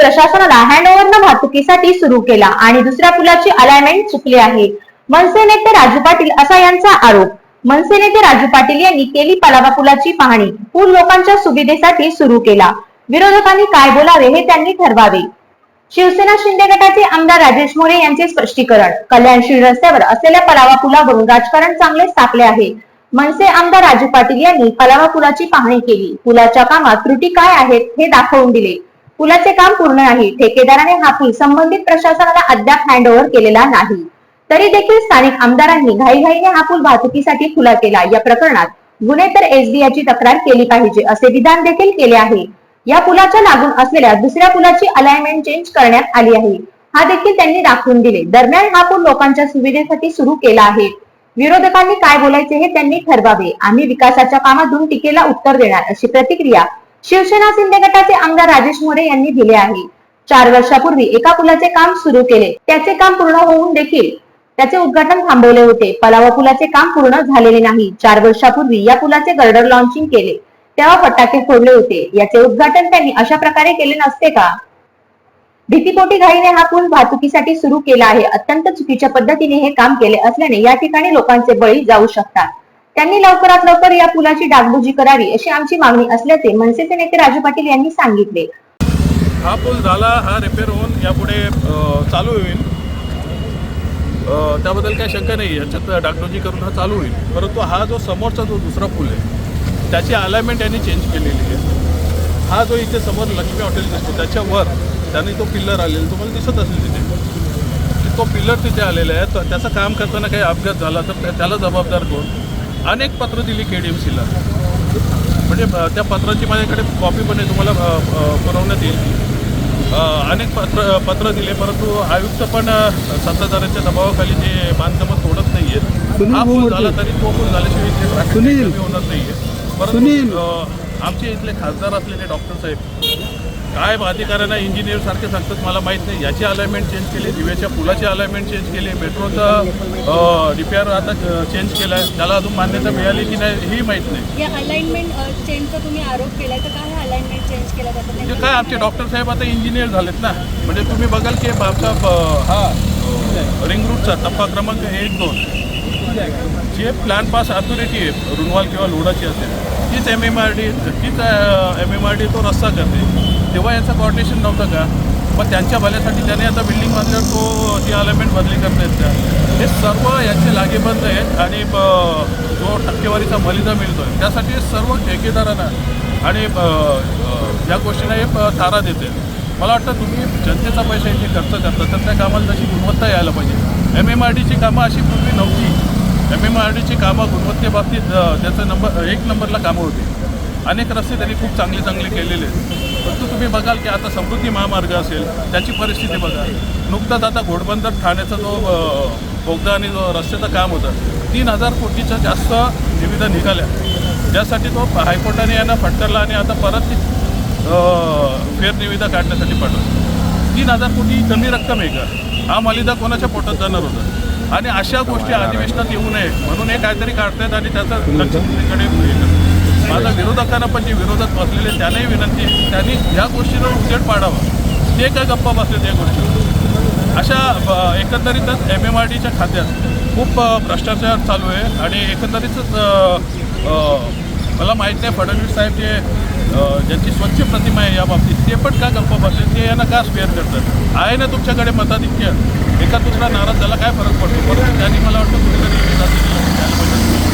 प्रशासनाला हँडओव्हर वाहतुकीसाठी सुरू केला आणि दुसऱ्या पुलाची अलाइनमेंट चुकली आहे. मनसे नेते राजू पाटील असा यांचा आरोप. मनसे नेते राजू पाटील यांनी केली पलावा पुलाची पाहणी. पूल लोकांच्या सुविधेसाठी सुरू केला. विरोधकांनी काय बोलावे हे त्यांनी ठरवावे. शिवसेना शिंदे गटाचे आमदार राजेश मोरे यांचे स्पष्टीकरण. कल्याणशील रस्त्यावर असलेल्या पलावा पुलावरून राजकारण चांगले तापले आहे. मनसे आमदार राजू पाटील यांनी पलावा पुलाची पाहणी केली. पुलाच्या कामात त्रुटी काय आहेत हे दाखवून दिले. पुलाचे काम पूर्ण नाही ठेकेदाराने हा पूल संबंधित प्रशासनाला अद्याप हँडओव्हर केलेला नाही. तरी देखील स्थानिक आमदारांनी घाईघाईने हा पूल वाहतुकीसाठी खुला केला. या प्रकरणात गुन्हे तर एसबीआयची तक्रार केली पाहिजे असे विधान देखील केले आहे. या पुलाच्या लागून असलेल्या दुसऱ्या पुलाची अलाइनमेंट चेंज करण्यात आली आहे. हा देखील त्यांनी दाखवून दिले. दरम्यान हा पूल लोकांच्या सुविधेसाठी सुरू केला आहे. विरोधकांनी काय बोलायचे हे त्यांनी ठरवावे. आम्ही विकासाच्या कामातून टीकेला उत्तर देणार अशी प्रतिक्रिया शिवसेना शिंदे गटाचे आमदार राजेश मोरे यांनी दिले आहे. चार वर्षापूर्वी एका पुलाचे काम सुरू केले. त्याचे काम पूर्ण होऊन देखील त्याचे उद्घाटन थांबवले होते. पलावा पुलाचे काम पूर्ण झालेले नाही. चार वर्षापूर्वी या पुलाचे गर्डर लॉन्चिंग केले. तेव्हा फटाके फोडले होते. याचे उद्घाटन त्यांनी अशा प्रकारे केले नसते का? भीतीपोटी घाईने हा पूल वाहतुकीसाठी सुरू केला आहे. अत्यंत चुकीच्या पद्धतीने हे काम केले असल्याने या ठिकाणी लोकांचे बळी जाऊ शकतात. त्यांनी लवकरात लवकर या पुलाची डागडुजी करावी अशी आमची मागणी असल्याचे मनसेचे नेते राजू पाटील यांनी सांगितले. हा पूल झाला हा रिपेअर होऊन यापुढे चालू होईल. त्याबद्दल काही शंका नाही याच्यात डागडोजी करून हा चालू होईल. परंतु हा जो समोरचा जो दुसरा पूल आहे त्याची अलाइनमेंट यांनी चेंज केलेली आहे. हा जो इथे समोर लक्ष्मी हॉटेल दिसतो त्याच्यावर त्यांनी तो पिल्लर आलेला तुम्हाला दिसत असेल तिथे. तो पिल्लर तिथे आलेला आहे तर त्याचं काम करताना काही अपघात झाला तर त्याला जबाबदार कोण? अनेक पत्र दिली के डी एम सीला म्हणजे त्या पत्राची माझ्याकडे कॉपी पण आहे तुम्हाला पुरवण्यात येईल. अनेक पत्र पत्र दिले परंतु आयुक्त पण सत्ताधाऱ्यांच्या दबावाखाली ते बांधकामं तोडत नाही आहेत हा पूल झाला तरी तो पूल झाल्याशिवाय इथे होणार नाही आहे. परंतु आमचे इथले खासदार असलेले डॉक्टर साहेब काय अधिकाऱ्यांना इंजिनियर सारखे सांगतात मला माहीत नाही. याची अलाइनमेंट चेंज केली दिव्याच्या पुलाची अलाइनमेंट चेंज केली मेट्रोचं रिपेअर आता चेंज केला आहे त्याला अजून मान्यता मिळाली की नाही ही माहीत नाही. या अलाइनमेंट चेंजचा तुम्ही आरोप केलाय तर काय अलाइनमेंट चेंज केला जातं म्हणजे काय आमचे डॉक्टर साहेब आता इंजिनियर झालेत ना. म्हणजे तुम्ही बघाल की आमचा हा रिंग रूटचा टप्पा क्रमांक एक दोन. जे प्लॅन पास अथॉरिटी आहे रुनवाल किंवा लोडाची असेल तीच एम एम आर डी तीच एम एम आर डी तो रस्ता करते. तेव्हा यांचं कॉर्डिनेशन नव्हतं का? मग त्यांच्या भल्यासाठी त्याने आता बिल्डिंग बांधल्यावर तो ती अलाइनमेंट बदली करतायत त्या. हे सर्व यांचे लागेबंद आहेत आणि ब- जो टक्केवारीचा मलिदा मिळतो आहे त्यासाठी सर्व ठेकेदारांना आणि ब- या गोष्टींना हे प- तारा देते. मला वाटतं तुम्ही जनतेचा पैसा इथे खर्च करता तर त्या कामाला तशी गुणवत्ता यायला पाहिजे. एम एम आर डीची कामं अशी पूर्वी नव्हती. एम एम आर डीची कामं गुणवत्तेबाबतीत त्याचं नंबर एक नंबरला कामं होती. अनेक रस्ते त्यांनी खूप चांगले चांगले केलेले आहेत. तुम्ही बघाल की आता समृद्धी महामार्ग असेल त्याची परिस्थिती बघा. नुकताच आता घोडबंदर ठाण्याचा जो बोगदा आणि जो रस्त्याचं काम होतं तीन हजार कोटीच्या जास्त निविदा निघाल्या. ज्यासाठी तो हायकोर्टाने यांना फटकारला आणि आता परत ती अ, फेरनिविदा काढण्यासाठी पाठवलं. तीन हजार कोटी कमी रक्कम आहे का? हा मलिदा कोणाच्या पोटात जाणार होता? आणि अशा गोष्टी अधिवेशनात येऊ नये म्हणून हे काहीतरी काढतायत आणि त्याचं लक्ष. माझा विरोधकांना पण जे विरोधात बसलेले त्यांनाही विनंती त्यांनी ह्या गोष्टीवर उजेड पाडावा. ते काय गप्पा बसले त्या गोष्टीवर? अशा ब- एकंदरीतच एम एम आर डीच्या खात्यात खूप भ्रष्टाचार चालू आहे आणि एकंदरीतच मला माहीत नाही फडणवीस साहेब जे ज्यांची स्वच्छ प्रतिमा आहे या बाबतीत ते पण का गप्पा बसले ते यांना का स्पेअर करतात? आहे ना तुमच्याकडे मताधिक्य एका दुसरा नाराज झाला काय फरक पडतो? परंतु त्यांनी मला वाटतं कुठेतरी